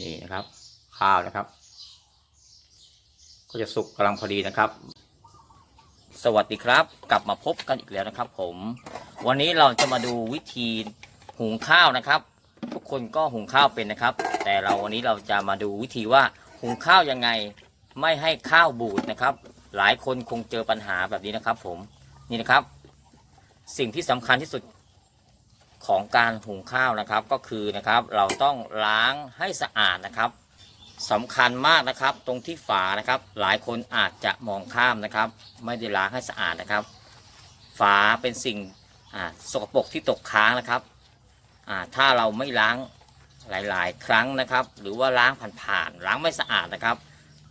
นี่นะครับ ข้าวนะครับ ก็จะสุกกำลังพอดีนะครับ สวัสดีครับ กลับมาพบกันอีกแล้วนะครับ ผม วันนี้เราจะมาดูวิธีหุงข้าวนะครับ ทุกคนก็หุงข้าวเป็นนะครับ แต่เราวันนี้เราจะมาดูวิธีว่าหุงข้าวยังไงไม่ให้ข้าวบูดนะครับ หลายคนคงเจอปัญหาแบบนี้นะครับ ผมนี่นะครับ สิ่งที่สำคัญที่สุด ของการหุงข้าวนะครับก็คือนะครับเราต้องล้างให้สะอาดนะครับสำคัญมากนะครับตรงที่ฝานะครับ หลายคนอาจจะมองข้ามนะครับ ไม่ได้ล้างให้สะอาดนะครับ ฝาเป็นสิ่งอ่าสกปรกที่ตกค้างนะครับอ่าถ้าเราไม่ล้างหลาย ๆ ครั้งนะครับ หรือว่าล้างผ่านๆล้างไม่สะอาดนะครับ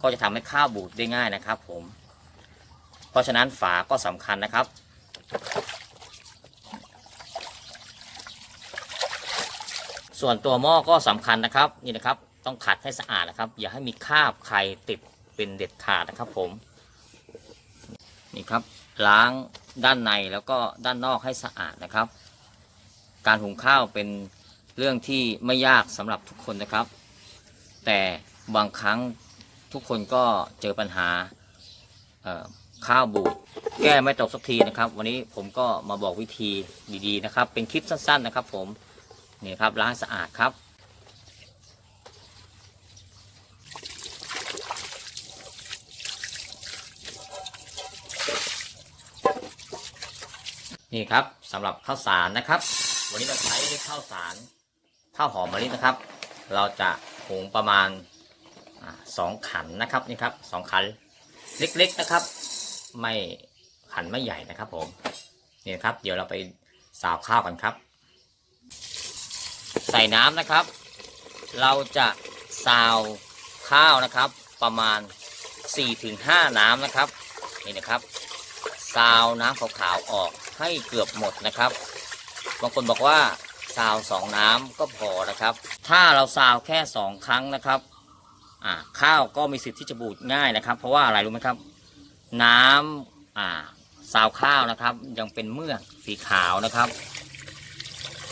ก็จะทำให้ข้าวบูดได้ง่ายนะครับ ผม เพราะฉะนั้นฝาก็สำคัญนะครับ ส่วนตัวหม้อก็สำคัญนะครับนี่นะครับ ต้องขัดให้สะอาดนะครับ อย่าให้มีคราบใครติดเป็นเด็ดขาดนะครับ ผมนี่ครับ ล้างด้านในแล้วก็ด้านนอกให้สะอาดนะครับ การหุงข้าวเป็นเรื่องที่ไม่ยากสำหรับทุกคนนะครับ แต่บางครั้งทุกคนก็เจอปัญหาข้าวบูดแก้ไม่ตกสักทีนะครับ วันนี้ผมก็มาบอกวิธีดีๆนะครับ เป็นคลิปสั้นๆนะครับ ผม นี่ครับล้างสะอาดครับ นี่ครับสำหรับข้าวสารนะครับ วันนี้เราใช้ข้าวสารข้าวหอมมะลินะครับ เราจะหุงประมาณสองขันนะครับนี่ครับสองขันเล็กๆนะครับ ไม่ขันไม่ใหญ่นะครับผมนี่ครับ เดี๋ยวเราไปสาวข้าวกันครับ ใส่น้ำนะครับ เราจะซาวข้าวนะครับ ประมาณ 4-5 น้ำนะครับนี่นะครับซาวน้ำขาวๆออกให้เกือบหมดนะครับ บางคนบอกว่าซาวสองน้ำก็พอนะครับ ถ้าเราซาวแค่สองครั้งนะครับอ่าข้าวก็มีสิทธิ์ที่จะบูดง่ายนะครับ เพราะว่าอะไรรู้ไหมครับ น้ำอ่าซาวข้าวนะครับ ยังเป็นเมือกสีขาวนะครับ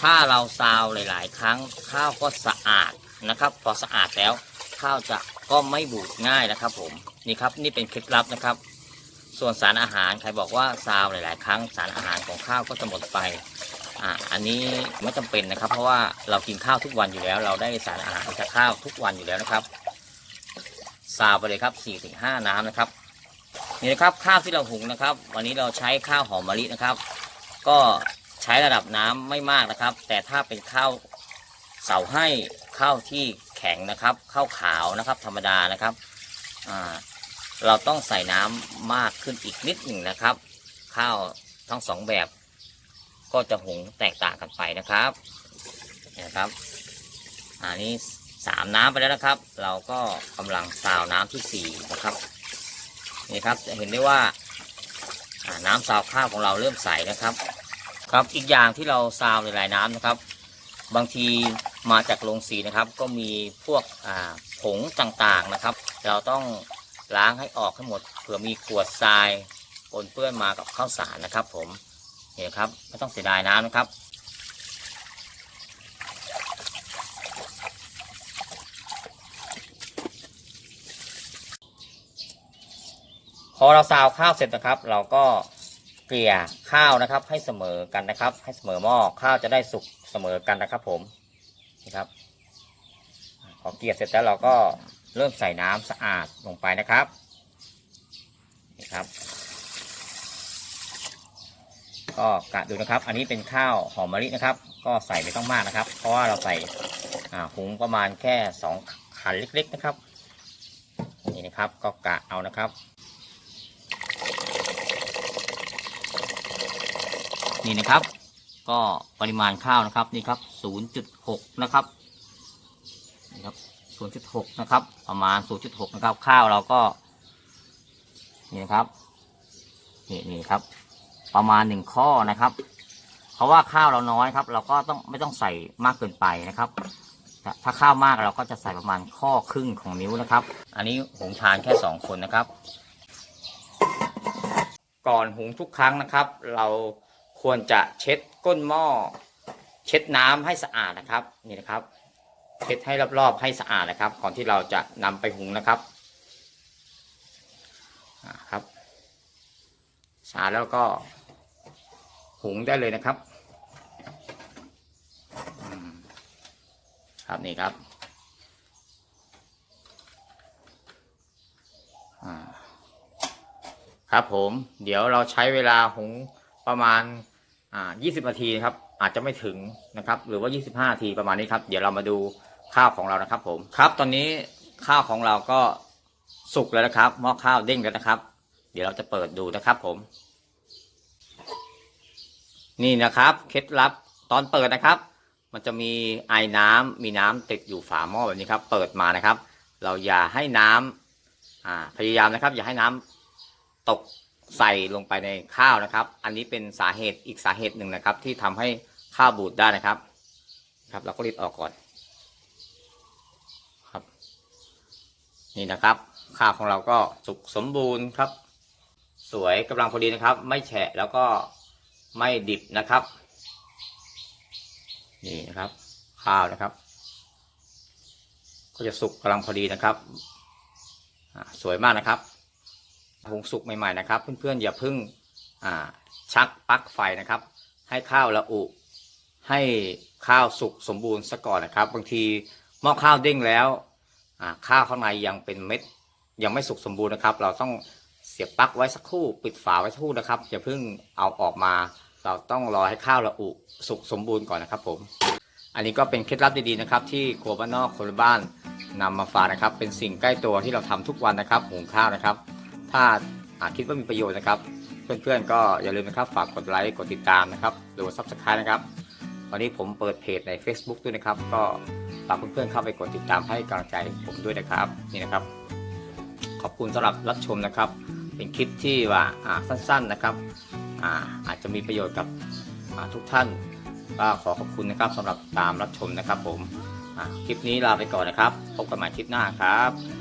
ถ้าเราซาวหลาย ๆ ครั้งข้าวก็สะอาดนะครับพอสะอาดแล้วข้าวจะก็ไม่บูดง่ายนะครับ ผมนี่ครับนี่เป็นเคล็ดลับนะครับ ส่วนสารอาหารใครบอกว่าซาวหลาย ๆ ครั้งสารอาหารของข้าวก็จะหมดไปอ่าอันนี้ไม่จำเป็นนะครับ เพราะว่าเรากินข้าวทุกวันอยู่แล้ว เราได้สารอาหารจากข้าวทุกวันอยู่แล้วนะครับซาวไปเลยครับ4-5น้ำนะครับนี่นะครับข้าวที่เราหุงนะครับ วันนี้เราใช้ข้าวหอมมะลินะครับ ก็ ใช้ระดับน้ำไม่มากนะครับ แต่ถ้าเป็นข้าวเสาให้ข้าวที่แข็งนะครับข้าวขาวนะครับ ธรรมดานะครับเราต้องใส่น้ำมากขึ้นอีกนิดหนึ่งนะครับ ข้าวทั้งสองแบบ ก็จะหุงแตกต่างกันไปนะครับนี่นะครับอันนี้สามน้ำไปแล้วนะครับ เราก็กำลังซาวน้ำที่สี่นะครับนี่ครับจะเห็นได้ว่าอ่าน้ำซาวข้าวของเราเริ่มใสนะครับ ครับอีกอย่างที่เราซาวในหลายน้ำนะครับ บางทีมาจากโรงสีนะครับ ก็มีพวกผงต่างๆนะครับ เราต้องล้างให้ออกให้หมดเผื่อมีขวดทรายปนเปื้อนมากับข้าวสารนะครับ ผมเนี่ครับไม่ต้องเสียดายน้ำนะครับ พอเราซาวข้าวเสร็จนะครับ เราก็ กลี่ยข้าวนะครับ ให้เสมอกันนะครับ ให้เสมอหม้อข้าวจะได้สุกเสมอกันนะครับ ผมนี่ครับพอเกลี่ยเสร็จแล้วเราก็เริ่มใส่น้ำสะอาดลงไปนะครับนี่ครับ ก็กะดูนะครับ อันนี้เป็นข้าวหอมมะลินะครับ ก็ใส่ไม่ต้องมากนะครับ เพราะว่าเราใส่อ่าหุงประมาณแค่สองขันเล็ก ๆนะครับนี่นะครับ ก็กะเอานะครับ นี่นะครับ ก็ปริมาณข้าวนะครับนี่ครับ 0.6 นะครับนี่ครับ 0.6 นะครับ ประมาณ 0.6 นะครับ ข้าวเราก็ นี่นะครับ นี่นี่ครับ ประมาณหนึ่งข้อนะครับ เพราะว่าข้าวเราน้อยครับ เราก็ต้องไม่ต้องใส่มากเกินไปนะครับ ถ้าข้าวมากเราก็จะใส่ประมาณข้อครึ่งของนิ้วนะครับ อันนี้หุงทานแค่สองคนนะครับ ก่อนหุงทุกครั้งนะครับ เรา ควรจะเช็ดก้นหม้อ เช็ดน้ำให้สะอาดนะครับ นี่นะครับ เช็ดให้รอบๆให้สะอาดนะครับ ก่อนที่เราจะนำไปหุงนะครับอ่าครับสะอาดแล้วก็หุงได้เลยนะครับครับนี่ครับอ่าครับผม เดี๋ยวเราใช้เวลาหุงประมาณ อ่า20 นาทีนะครับ อาจจะไม่ถึงนะครับ หรือว่า 25 นาทีประมาณนี้ครับ เดี๋ยวเรามาดูข้าวของเรานะครับ ผมครับ ตอนนี้ข้าวของเราก็สุกแล้วนะครับหม้อข้าวเด้งแล้วนะครับ เดี๋ยวเราจะเปิดดูนะครับ ผม นี่นะครับเคล็ดลับตอนเปิดนะครับ มันจะมีไอ้น้ำมีน้ำติดอยู่ฝาหม้อแบบนี้ครับ เปิดมานะครับ เราอย่าให้น้ำอ่า พยายามนะครับ อย่าให้น้ำตก ใส่ลงไปในข้าวนะครับ อันนี้เป็นสาเหตุอีกสาเหตุหนึ่งนะครับ ที่ทำให้ข้าวบูดได้นะครับ ครับเราก็รีดออกก่อนครับ นี่นะครับ ข้าวของเราก็สุกสมบูรณ์ครับ สวยกำลังพอดีนะครับ ไม่แฉะแล้วก็ไม่ดิบนะครับ นี่นะครับ ข้าวนะครับ ก็จะสุกกำลังพอดีนะครับสวยมากนะครับ หุงสุกใหม่ๆนะครับ เพื่อนๆอย่าเพิ่งชักปลั๊กไฟนะครับ ให้ข้าวละอุให้ข้าวสุกสมบูรณ์ซะก่อนนะครับ บางทีหม้อข้าวเด้งแล้วข้าวข้างในยังเป็นเม็ด ยังไม่สุกสมบูรณ์นะครับ เราต้องเสียบปลั๊กไว้สักครู่ ปิดฝาไว้สักครู่นะครับอย่าเพิ่งเอาออกมา เราต้องรอให้ข้าวละอุสุกสมบูรณ์ก่อนนะครับผมอันนี้ก็เป็นเคล็ดลับดีๆนะครับที่ครัวบ้านนอกคนบ้านนำมาฝากนะครับ เป็นสิ่งใกล้ตัวที่เราทำทุกวันนะครับหุงข้าวนะครับ ถ้าอาคิดว่ามีประโยชน์นะครับ เพื่อนๆก็อย่าลืมนะครับฝากกดไลค์กดติดตามนะครับหรือว่าซับสไครต์นะครับตอนนี้ผมเปิดเพจใน Facebook ด้วยนะครับ ก็ฝากเพื่อนๆเข้าไปกดติดตามให้กำลังใจผมด้วยนะครับนี่นะครับ ขอบคุณสำหรับรับชมนะครับ เป็นคลิปที่ว่าสั้นๆนะครับอาอาจจะมีประโยชน์กับทุกท่านก็ขอขอบคุณนะครับสำหรับตามรับชมนะครับ ผมคลิปนี้ลาไปก่อนนะครับ พบกันใหม่คลิปหน้าครับ